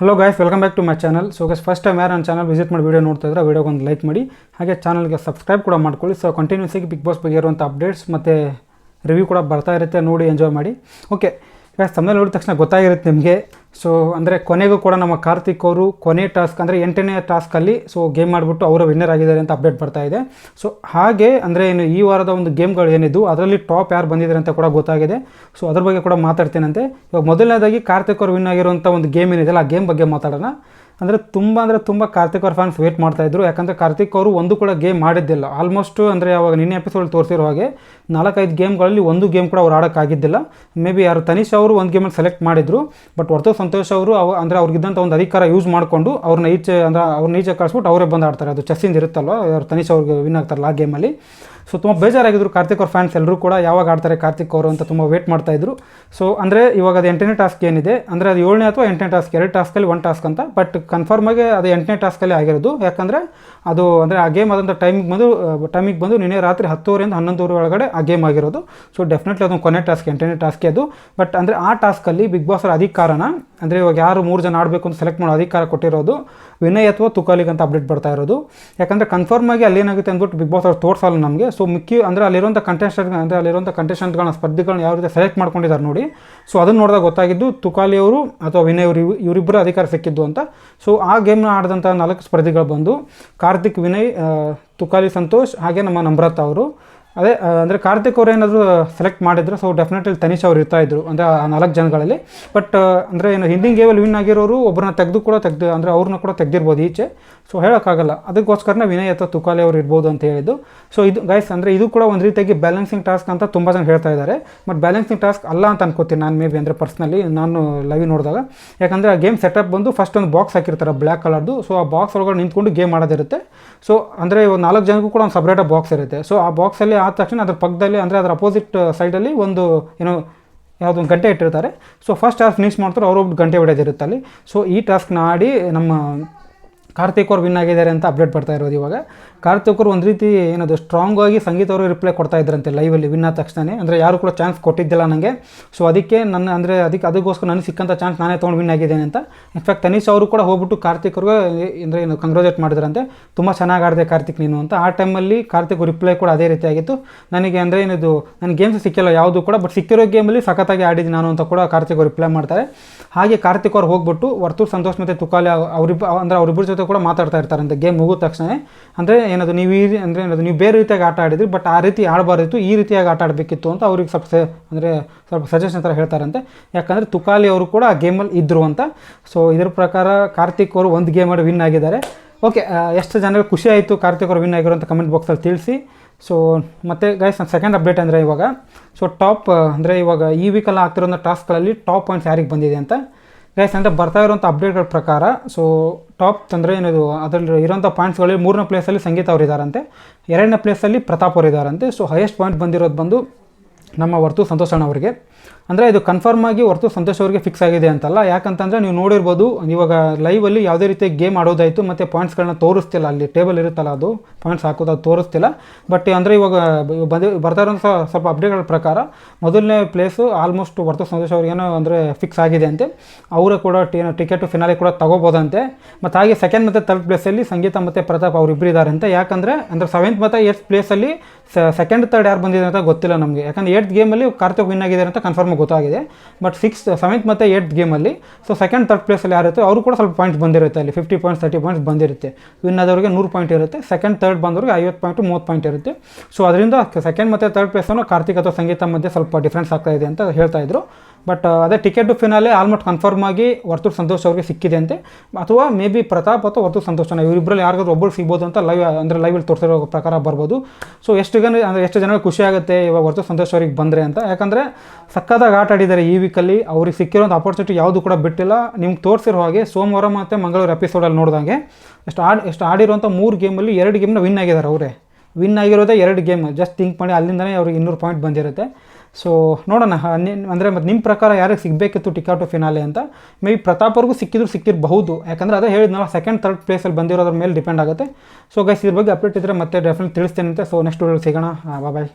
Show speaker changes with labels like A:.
A: Hello guys welcome back to my channel so guys first time ಯಾರು ನನ್ನ channel visit ಮಾಡಿ video ನೋಡ್ತಾ ಇದ್ರೆ ವೀಡಿಯೋಗೆ ಒಂದು ಲೈಕ್ ಮಾಡಿ. ಹಾಗೆ ಚಾನಲ್ಗೆ ಸಬ್ಸ್ಕ್ರೈಬ್ ಕೂಡ ಮಾಡ್ಕೊಳ್ಳಿ. ಸೊ ಕಂಟಿನ್ಯೂಸ್ ಆಗಿ ಬಿಗ್ ಬಾಸ್ ಬಗ್ಗೆ ಇರುವಂಥ ಅಪ್ಡೇಟ್ಸ್ ಮತ್ತು ರಿವ್ಯೂ ಕೂಡ ಬರ್ತಾ ಇರುತ್ತೆ, ನೋಡಿ ಎಂಜಾಯ್ ಮಾಡಿ. ಓಕೆ ಗಾಯ್ಸ್ ತಮ್ಮಲ್ಲಿ ನೋಡಿದ ತಕ್ಷಣ ಗೊತ್ತಾಗಿರುತ್ತೆ ನಿಮಗೆ. ಸೊ ಅಂದರೆ ಕೊನೆಗೂ ಕೂಡ ನಮ್ಮ ಕಾರ್ತಿಕ್ ಅವರು ಕೊನೆ ಟಾಸ್ಕ್ ಅಂದರೆ ಎಂಟನೇ ಟಾಸ್ಕಲ್ಲಿ ಸೊ ಗೇಮ್ ಮಾಡಿಬಿಟ್ಟು ಅವರು ವಿನ್ನರ್ ಆಗಿದ್ದಾರೆ ಅಂತ ಅಪ್ಡೇಟ್ ಬರ್ತಾ ಇದೆ. ಸೊ ಹಾಗೆ ಅಂದರೆ ಏನು ಈ ವಾರದ ಒಂದು ಗೇಮ್ಗಳು ಏನಿದ್ದು ಅದರಲ್ಲಿ ಟಾಪ್ ಯಾರು ಬಂದಿದ್ದಾರೆ ಅಂತ ಕೂಡ ಗೊತ್ತಾಗಿದೆ. ಸೊ ಅದ್ರ ಬಗ್ಗೆ ಕೂಡ ಮಾತಾಡ್ತೀನಂತೆ. ಇವಾಗ ಮೊದಲನೇದಾಗಿ ಕಾರ್ತಿಕ್ ಅವರು ವಿನ್ ಆಗಿರುವಂಥ ಒಂದು ಗೇಮ್ ಏನಿದೆಯಲ್ಲ, ಆ ಗೇಮ್ ಬಗ್ಗೆ ಮಾತಾಡೋಣ. ಅಂದರೆ ತುಂಬ ಅಂದರೆ ತುಂಬ ಕಾರ್ತಿಕ್ ಅವ್ರ ಫ್ಯಾನ್ಸ್ ವೇಟ್ ಮಾಡ್ತಾಯಿದ್ರು ಯಾಕಂದರೆ ಕಾರ್ತಿಕ್ ಅವರು ಒಂದು ಕೂಡ ಗೇಮ್ ಮಾಡಿದ್ದಿಲ್ಲ ಆಲ್ಮೋಸ್ಟ್ ಅಂದರೆ ಅವಾಗ ನಿನ್ನೆ ಎಪಿಸೋಡ್ ತೋರಿಸಿರೋ ಹಾಗೆ ನಾಲ್ಕೈದು ಗೇಮ್ಗಳಲ್ಲಿ ಒಂದು ಗೇಮ್ ಕೂಡ ಅವ್ರು ಆಡೋಕ್ಕಾಗಿದ್ದಿಲ್ಲ. ಮೇ ಬಿ ಯಾರು ತನಿಷ್ ಅವರು ಒಂದು ಗೇಮಲ್ಲಿ ಸೆಲೆಕ್ಟ್ ಮಾಡಿದ್ರು. ಬಟ್ ಹೊರತು ಸಂತೋಷ್ ಅವರು ಅವ ಅಂದರೆ ಅವ್ರಿಗಿದ್ದಂಥ ಒಂದು ಅಧಿಕಾರ ಯೂಸ್ ಮಾಡಿಕೊಂಡು ಅವ್ರನ್ನ ಈಚೆ ಅಂದರೆ ಅವ್ರನ್ನ ಈಚೆ ಕಳಿಸ್ಬಿಟ್ಟು ಅವರೇ ಬಂದು ಆಡ್ತಾರೆ ಅದು ಚೆಸ್ಸಿಂದ ಇರುತ್ತಲ್ವ? ಅವ್ರು ತನಿಷ್ ಅವ್ರಿಗೆ ವಿನ್ ಆಗ್ತಾರಲ್ಲ ಆ ಗೇಮಲ್ಲಿ ಸೊ ತುಂಬ ಬೇಜಾರಾಗಿದ್ರು ಕಾರ್ತಿಕ್ ಅವ್ರ ಫ್ಯಾನ್ಸ್ ಎಲ್ಲರೂ ಕೂಡ ಯಾವಾಗ ಆಡ್ತಾರೆ ಕಾರ್ತಿಕ್ ಅವರು ಅಂತ ತುಂಬ ವೇಟ್ ಮಾಡ್ತಾಯಿದ್ರು ಸೊ ಅಂದರೆ ಇವಾಗ ಅದು ಎಂಟನೇ ಟಾಸ್ಕ್ ಏನಿದೆ, ಅಂದರೆ ಅದು ಏಳನೇ ಅಥವಾ ಎಂಟನೇ ಟಾಸ್ಕ್ ಎರಡು ಟಾಸ್ಕಲ್ಲಿ ಒನ್ ಟಾಸ್ಕ್ ಅಂತ ಬಟ್ ಕನ್ಫರ್ಮಾಗಿ ಅದು ಎಂಟನೇ ಟಾಸ್ಕಲ್ಲಿ ಆಗಿರೋದು. ಯಾಕಂದರೆ ಅದು, ಅಂದರೆ ಆ ಗೇಮ್ ಆದಂಥ ಟೈಮಿಗೆ ಬಂದು ಟೈಮಿಗೆ ಬಂದು ನಿನ್ನೆ ರಾತ್ರಿ ಹತ್ತುವರೆಯಿಂದ ಹನ್ನೊಂದುವರೆ ಒಳಗಡೆ ಆ ಗೇಮ್ ಆಗಿರೋದು. ಸೊ ಡೆಫಿನೆಟ್ಲಿ ಅದೊಂದು ಕೊನೆ ಟಾಸ್ಕ್ ಎಂಟನೇ ಟಾಸ್ಕ್ ಅದು. ಬಟ್ ಅಂದರೆ ಆ ಟಾಸ್ಕಲ್ಲಿ ಬಿಗ್ ಬಾಸ್ ಅವರ ಅಧಿಕಾರನ, ಅಂದರೆ ಇವಾಗ ಯಾರು ಮೂರು ಜನ ಆಡಬೇಕು ಅಂತ ಸೆಲೆಕ್ಟ್ ಮಾಡೋ ಅಧಿಕಾರ ಕೊಟ್ಟಿರೋದು, ವಿನಯ್ ಅಥವಾ ತುಕಾಲಿಗೆ ಅಂತ ಅಪ್ಡೇಟ್ ಬರ್ತಾ ಇರೋದು. ಯಾಕಂದರೆ ಕನ್ಫರ್ಮ್ ಆಗಿ ಅಲ್ಲಿ ಏನಾಗುತ್ತೆ ಅಂದ್ಬಿಟ್ಟು ಬಿಗ್ ಬಾಸ್ ಅವ್ರು ತೋರಿಸಲ್ಲ ನಮಗೆ. ಸೊ ಮಿಕ್ಕಿ ಅಂದರೆ ಅಲ್ಲಿರುವಂಥ ಕಂಟೆಸ್ಟೆಂಟ್ ಅಂದರೆ ಅಲ್ಲಿರುವಂಥ ಕಂಟೆಸ್ಟೆಂಟ್ಗಳನ್ನ ಸ್ಪರ್ಧಿಗಳನ್ನ ಯಾವ ರೀತಿ ಸೆಲೆಕ್ಟ್ ಮಾಡ್ಕೊಂಡಿದ್ದಾರೆ ನೋಡಿ. ಸೊ ಅದನ್ನು ನೋಡಿದಾಗ ಗೊತ್ತಾಗಿದ್ದು ತುಕಾಲಿ ಅವರು ಅಥವಾ ವಿನಯ್ ಅವರು ಇವ್- ಇವರಿಬ್ಬರು ಅಧಿಕಾರ ಸಿಕ್ಕಿದ್ದು ಅಂತ. ಸೊ ಆ ಗೇಮ್ನ ಆಡಿದಂಥ ನಾಲ್ಕು ಸ್ಪರ್ಧಿಗಳು ಬಂದು ಕಾರ್ತಿಕ್ ವಿನಯ್ ತುಕಾಲಿ ಸಂತೋಷ್ ಹಾಗೆ ನಮ್ಮ ನಮ್ರತಾ ಅವರು. ಅದೇ ಅಂದರೆ ಕಾರ್ತಿಕ್ ಅವ್ರು ಏನಾದರೂ ಸೆಲೆಕ್ಟ್ ಮಾಡಿದ್ರು ಸೊ ಡೆಫಿನೆಟ್ಲಿ ತನಿಷ್ ಅವ್ರು ಇರ್ತಾ ಇದ್ರು, ಅಂದರೆ ಆ ನಾಲ್ಕು ಜನಗಳಲ್ಲಿ. ಬಟ್ ಅಂದರೆ ಏನು, ಹಿಂದಿನ ಗೇಮಲ್ಲಿ ವಿನ್ ಆಗಿರೋರು ಒಬ್ಬರನ್ನ ತೆಗೆದು ಕೂಡ ತೆಗೆದು, ಅಂದರೆ ಅವ್ರನ್ನ ಕೂಡ ತೆಗ್ದಿರ್ಬೋದು ಈಚೆ. ಸೊ ಹೇಳೋಕ್ಕಾಗಲ್ಲ. ಅದಕ್ಕೋಸ್ಕರನೇ ವಿನಯ್ ಅಥವಾ ತುಕಾಲಿ ಅವ್ರು ಇರ್ಬೋದು ಅಂತ ಹೇಳಿದ್ದು. ಸೊ ಇದು ಗೈಸ್ ಅಂದರೆ ಇದು ಕೂಡ ಒಂದು ರೀತಿಯಾಗಿ ಬ್ಯಾಲೆನ್ಸಿಂಗ್ ಟಾಸ್ಕ್ ಅಂತ ತುಂಬ ಜನ ಹೇಳ್ತಾ ಇದ್ದಾರೆ ಬಟ್ ಬ್ಯಾಲೆನ್ಸಿಂಗ್ ಟಾಸ್ಕ್ ಅಲ್ಲ ಅಂತ ಅನ್ಕೋತೀನಿ ನಾನು ಮೇ ಬಿ ಅಂದರೆ ಪರ್ಸ್ನಲಿ ನಾನು ಲೈವ್ ನೋಡಿದಾಗ. ಯಾಕಂದರೆ ಆ ಗೇಮ್ ಸೆಟಪ್ ಬಂದು ಫಸ್ಟ್ ಒಂದು ಬಾಕ್ಸ್ ಹಾಕಿರ್ತಾರೆ ಬ್ಲ್ಯಾಕ್ ಕಲರ್ದು ಸೊ ಆ ಬಾಕ್ಸ್ ಒಳಗಡೆ ನಿಂತ್ಕೊಂಡು ಗೇಮ್ ಮಾಡೋದಿರುತ್ತೆ ಸೊ ಅಂದರೆ ನಾಲ್ಕು ಜನಕ್ಕೂ ಕೂಡ ಒಂದು ಸಪ್ರೇಟಾಗಿ ಬಾಕ್ಸ್ ಇರುತ್ತೆ. ಸೊ ಆ ಬಾಕ್ಸಲ್ಲಿ ಆದ ತಕ್ಷಣ ಅದ್ರ ಪಕ್ಕದಲ್ಲಿ, ಅಂದರೆ ಅದರ ಅಪೋಸಿಟ್ ಸೈಡಲ್ಲಿ ಒಂದು ಏನೋ ಯಾವುದೋ ಒಂದು ಗಂಟೆ ಇಟ್ಟಿರ್ತಾರೆ. ಸೊ ಫಸ್ಟ್ ಟಾಸ್ಕ್ ಫಿನಿಶ್ ಮಾಡ್ತಾರೆ ಅವರೊಬ್ಬರು ಗಂಟೆ ಹೊಡೆಯೋದಿರುತ್ತೆ ಅಲ್ಲಿ. ಸೊ ಈ ಟಾಸ್ಕ್ನ ಆಡಿ ನಮ್ಮ ಕಾರ್ತಿಕ್ ಅವ್ರು ವಿನ್ ಆಗಿದ್ದಾರೆ ಅಂತ ಅಪ್ಡೇಟ್ ಬರ್ತಾ ಇರೋದು ಇವಾಗ. ಕಾರ್ತಿಕ್ ಅವರು ಒಂದು ರೀತಿ ಏನದು ಸ್ಟ್ರಾಂಗ್ ಆಗಿ ಸಂಗೀತ ಅವರು ರಿಪ್ಲೈ ಕೊಡ್ತಾ ಇದ್ರಂತೆ ಲೈವಲ್ಲಿ ವಿನ್ ಆದ ತಕ್ಷಣ ಅಂದರೆ ಯಾರು ಕೂಡ ಚಾನ್ಸ್ ಕೊಟ್ಟಿದ್ದಿಲ್ಲ ನನಗೆ ಸೊ ಅದಕ್ಕೆ ನನ್ನ, ಅಂದರೆ ಅದಕ್ಕೆ ಅದಕ್ಕೋಸ್ಕರ ನನಗೆ ಸಿಕ್ಕಂಥ ಚಾನ್ಸ್ ನಾನೇ ತೊಗೊಂಡು ವಿನ್ ಆಗಿದ್ದೇನೆ ಅಂತ. ಇನ್ಫ್ಯಾಕ್ಟ್ ತನೀಷ್ ಅವರು ಕೂಡ ಹೋಗ್ಬಿಟ್ಟು ಕಾರ್ತಿಕ್ ಅವ್ರಿಗೆ, ಅಂದರೆ ಏನು ಕಂಗ್ರಾಜುಲೇಟ್ ಮಾಡಿದ್ರಂತೆ. ತುಂಬ ಚೆನ್ನಾಗಿ ಆಡಿದೆ ಕಾರ್ತಿಕ್ ನೀನು ಅಂತ. ಆ ಟೈಮಲ್ಲಿ ಕಾರ್ತಿಕ್ ರಿಪ್ಲೈ ಕೂಡ ಅದೇ ರೀತಿ ಆಗಿತ್ತು. ನನಗೆ ಅಂದರೆ ಏನಿದು ನನ್ನ ಗೇಮ್ಸ್ ಸಿಕ್ಕಿಲ್ಲ ಯಾವುದು ಕೂಡ ಬಟ್ ಸಿಕ್ಕಿರೋ ಗೇಮಲ್ಲಿ ಸಖತ್ತಾಗಿ ಆಡಿದ್ದೀನಿ ನಾನು ಅಂತ ಕೂಡ ಕಾರ್ತಿಕ್ ರಿಪ್ಲೈ ಮಾಡ್ತಾರೆ. ಹಾಗೆ ಕಾರ್ತಿಕ್ ಅವ್ರು ಹೋಗ್ಬಿಟ್ಟು ವರ್ತೂರ್ ಸಂತೋಷ್ ಮತ್ತು ತುಕಾಲಿ ಅವರಿಬ್ಬ ಅಂದರೆ ಅವರಿಬ್ಬರ ಜೊತೆ ಕೂಡ ಮಾತಾಡ್ತಾ ಇರ್ತಾರಂತೆ ಗೇಮ್ ಮುಗಿದ ತಕ್ಷಣ ಅಂದರೆ ಏನದು ನೀವು ಈ ಅಂದರೆ ಏನದು ನೀವು ಬೇರೆ ರೀತಿಯಾಗಿ ಆಟ ಆಡಿದ್ರಿ ಬಟ್ ಆ ರೀತಿ ಆಡಬಾರ್ದಿತ್ತು, ಈ ರೀತಿಯಾಗಿ ಆಟ ಆಡಬೇಕಿತ್ತು ಅಂತ ಅವ್ರಿಗೆ ಸ್ವಲ್ಪ ಅಂದರೆ ಸ್ವಲ್ಪ ಸಜೆಷನ್ ಥರ ಹೇಳ್ತಾರಂತೆ. ಯಾಕಂದರೆ ತುಕಾಲಿ ಅವರು ಕೂಡ ಆ ಗೇಮಲ್ಲಿ ಇದ್ದರು ಅಂತ. ಸೊ ಇದ್ರ ಪ್ರಕಾರ ಕಾರ್ತಿಕ್ ಅವರು ಒಂದು ಗೇಮ್ ಆಡಿ ವಿನ್ ಆಗಿದ್ದಾರೆ. ಓಕೆ ಎಷ್ಟು ಜನರಿಗೆ ಖುಷಿ ಆಯಿತು ಕಾರ್ತಿಕ್ ಅವರು ವಿನ್ ಆಗಿರೋ ಅಂತ ಕಮೆಂಟ್ ಬಾಕ್ಸಲ್ಲಿ ತಿಳಿಸಿ. ಸೊ ಮತ್ತು ಗೈಸ್ ನನ್ನ ಸೆಕೆಂಡ್ ಅಪ್ಡೇಟ್ ಅಂದರೆ ಇವಾಗ ಸೊ ಟಾಪ್ ಅಂದರೆ ಇವಾಗ ಈ ವೀಕಲ್ಲಿ ಆಗ್ತಿರೋಂಥ ಟಾಸ್ಕ್ಗಳಲ್ಲಿ ಟಾಪ್ ಪಾಯಿಂಟ್ಸ್ ಯಾರಿಗೆ ಬಂದಿದೆ ಅಂತ. ಗೈಸ್ ಅಂದರೆ ಬರ್ತಾ ಇರೋಂಥ ಅಪ್ಡೇಟ್ಗಳ ಪ್ರಕಾರ ಸೊ ಟಾಪ್ ಅಂದರೆ ಏನದು, ಅದರಲ್ಲಿ ಇರೋಂಥ ಪಾಯಿಂಟ್ಸ್ಗಳಲ್ಲಿ ಮೂರನೇ ಪ್ಲೇಸಲ್ಲಿ ಸಂಗೀತ ಅವರಿದ್ದಾರಂತೆ ಎರಡನೇ ಪ್ಲೇಸಲ್ಲಿ ಪ್ರತಾಪ್ ಅವರಿದ್ದಾರಂತೆ ಸೊ ಹೈಯೆಸ್ಟ್ ಪಾಯಿಂಟ್ ಬಂದಿರೋದು ಬಂದು ನಮ್ಮ ವರ್ತು ಸಂತೋಷ್ ಅವರಿಗೆ. ಅಂದರೆ ಇದು ಕನ್ಫರ್ಮ್ ಆಗಿ ಹೊರ್ತು ಸಂತೋಷ್ ಅವರಿಗೆ ಫಿಕ್ಸ್ ಆಗಿದೆ ಅಂತಲ್ಲ. ಯಾಕಂತಂದರೆ ನೀವು ನೋಡಿರ್ಬೋದು, ಇವಾಗ ಲೈವಲ್ಲಿ ಯಾವುದೇ ರೀತಿ ಗೇಮ್ ಆಡೋದಾಯಿತು, ಮತ್ತು ಪಾಯಿಂಟ್ಸ್ಗಳನ್ನ ತೋರಿಸ್ತಿಲ್ಲ. ಅಲ್ಲಿ ಟೇಬಲ್ ಇರುತ್ತಲ್ಲ ಅದು ಪಾಯಿಂಟ್ಸ್ ಹಾಕೋದು, ಅದು ತೋರಿಸ್ತಿಲ್ಲ. ಬಟ್ ಅಂದರೆ ಇವಾಗ ಬಂದು, ಬರ್ತಾ ಇರೋಂಥ ಸ್ವಲ್ಪ ಅಪ್ಡೇಟ್ಗಳ ಪ್ರಕಾರ, ಮೊದಲನೇ ಪ್ಲೇಸು ಆಲ್ಮೋಸ್ಟ್ ವರ್ತು ಸಂತೋಷ್ ಅವ್ರಿಗೇನೋ ಅಂದರೆ ಫಿಕ್ಸ್ ಆಗಿದೆ ಅಂತೆ. ಅವರು ಕೂಡ ಟಿಕೆಟ್ ಫಿನಾಲಿ ಕೂಡ ತಗೋಬೋದಂತೆ. ಮತ್ತು ಹಾಗೆ ಸೆಕೆಂಡ್ ಮತ್ತು ತರ್ಡ್ ಪ್ಲೇಸಲ್ಲಿ ಸಂಗೀತ ಮತ್ತು ಪ್ರತಾಪ್ ಅವರಿಬ್ಬರಿದ್ದಾರೆ ಅಂತ. ಯಾಕಂದರೆ, ಅಂದರೆ ಸೆವೆಂತ್ ಮತ್ತು ಏಟ್ ಪ್ಲೇಸಲ್ಲಿ ಸೆಕೆಂಡ್ ತರ್ಡ್ ಯಾರು ಬಂದಿದೆ ಅಂತ ಗೊತ್ತಿಲ್ಲ ನಮಗೆ. ಯಾಕಂದ್ರೆ ಏಟ್ ಗೇಮಲ್ಲಿ ಕಾರ್ತಿಕ್ ವಿನ್ ಆಗಿದ್ದಾರೆ ಅಂತ ಕನ್ಫರ್ಮ್ ಗೊತ್ತಾಗಿದೆ. ಬಟ್ ಸಿಕ್ಸ್ ಸೆವೆಂತ್ ಮತ್ತು ಏಟ್ ಗೇಮಲ್ಲಿ ಸೊ ಸೆಕೆಂಡ್ ತರ್ಡ್ ಪ್ಲೇಸಲ್ಲಿ ಯಾರಿರುತ್ತೆ ಅವರು ಕೂಡ ಸ್ವಲ್ಪ ಪಾಯಿಂಟ್ಸ್ ಬಂದಿರುತ್ತೆ ಅಲ್ಲಿ. ಫಿಫ್ಟಿ ಪಾಯಿಂಟ್ಸ್ ತರ್ಟಿ ಪಾಯಿಂಟ್ಸ್ ಬಂದಿರುತ್ತೆ. ವಿನ್ ಆದವರಿಗೆ ನೂರು ಪಾಯಿಂಟ್ ಇರುತ್ತೆ. ಸೆಕೆಂಡ್ ತರ್ಡ್ ಬಂದವರಿಗೆ ಐವತ್ತು ಪಾಯಿಂಟು ಮೂವತ್ತು ಪಾಯಿಂಟ್ ಇರುತ್ತೆ. ಸೊ ಅದರಿಂದ ಸೆಕೆಂಡ್ ಮತ್ತು ತರ್ಡ್ ಪ್ಲೇಸನ್ನು ಕಾರ್ತಿಕ್ ಅಥವಾ ಸಂಗೀತ ಮಧ್ಯೆ ಸ್ವಲ್ಪ ಡಿಫ್ರೆನ್ಸ್ ಆಗ್ತಾ ಇದೆ ಅಂತ ಹೇಳ್ತಾ ಇದ್ರು. ಬಟ್ ಅದೇ ಟಿಕೆಟ್ ಫಿನಾಲೆ ಆಲ್ಮೋಸ್ಟ್ ಕನ್ಫರ್ಮ್ ಆಗಿ ವರ್ತೂರ್ ಸಂತೋಷ್ ಅವ್ರಿಗೆ ಸಿಕ್ಕಿದೆ ಅಂತೆ. ಅಥವಾ ಮೇ ಬಿ ಪ್ರತಾಪ್ ಅಥವಾ ವರ್ತೂರ್ ಸಂತೋಷನ ಇವರಿಬ್ಬರಲ್ಲಿ ಯಾರಿಗಾದ್ರು ಒಬ್ಬರು ಸಿಗ್ಬೋದು ಅಂತ ಲೈವ್ ಅಂದರೆ ಲೈವಲ್ಲಿ ತೋರಿಸಿರೋ ಪ್ರಕಾರ ಬರ್ಬೋದು. ಸೊ ಎಷ್ಟು ಜನ, ಅಂದರೆ ಎಷ್ಟು ಜನಕ್ಕೆ ಖುಷಿ ಆಗುತ್ತೆ ಇವಾಗ ವರ್ತೂರ್ ಸಂತೋಷ್ ಅವ್ರಿಗೆ ಬಂದರೆ ಅಂತ. ಯಾಕಂದರೆ ಸಕ್ಕತ್ತಾಗಿ ಆಟ ಆಡಿದ್ದಾರೆ ಈ ವೀಕಲ್ಲಿ ಅವ್ರಿಗೆ ಸಿಕ್ಕಿರೋಂಥ ಆಪರ್ಚುನಿಟಿ ಯಾವುದು ಕೂಡ ಬಿಟ್ಟಿಲ್ಲ. ನಿಮ್ಗೆ ತೋರಿಸಿರೋ ಹಾಗೆ ಸೋಮವಾರ ಮತ್ತು ಮಂಗಳೂರು ಎಪಿಸೋಡಲ್ಲಿ ನೋಡಿದಂಗೆ ಎಷ್ಟು ಆಡಿ, ಎಷ್ಟು ಆಡಿರುವಂಥ ಮೂರು ಗೇಮಲ್ಲಿ ಎರಡು ಗೇಮ್ನ ವಿನ್ ಆಗಿದ್ದಾರೆ ಅವರೇ. ವಿನ್ ಆಗಿರೋದೇ ಎರಡು ಗೇಮ್ ಜಸ್ಟ್ ಥಿಂಕ್ ಮಾಡಿ ಅಲ್ಲಿಂದನೇ ಅವ್ರಿಗೆ ಇನ್ನೂರು ಪಾಯಿಂಟ್ ಬಂದಿರುತ್ತೆ. ಸೊ ನೋಡೋಣ. ಅಂದರೆ ಮತ್ತು ನಿಮ್ಮ ಪ್ರಕಾರ ಯಾರಿಗೆ ಸಿಗಬೇಕಿತ್ತು ಟಿಕೆಟು ಫಿನಾಲೆ ಅಂತ? ಮೇ ಬಿ ಪ್ರತಾಪ್ ಅವ್ರಿಗೂ ಸಿಕ್ಕಿದ್ರು ಸಿಕ್ಕಿರಬಹುದು. ಯಾಕಂದರೆ ಅದೇ ಹೇಳಿದ್ನಲ್ಲ ಸೆಕೆಂಡ್ ಥರ್ಡ್ ಪ್ಲೇಸಲ್ಲಿ ಬಂದಿರೋದ್ರ ಮೇಲೆ ಡಿಪೆಂಡ್ ಆಗುತ್ತೆ. ಸೊ ಗೈಸ್ ಇದ್ರ ಬಗ್ಗೆ ಅಪ್ಡೇಟ್ ಇದ್ದರೆ ಮತ್ತೆ ಡೆಫಿನೆಟ್ ತಿಳಿಸ್ತೇನೆ ಅಂತ. ಸೊ ನೆಕ್ಸ್ಟ್ ವಿಡಿಯೋ ಸಿಗೋಣ. ಬಾಯ್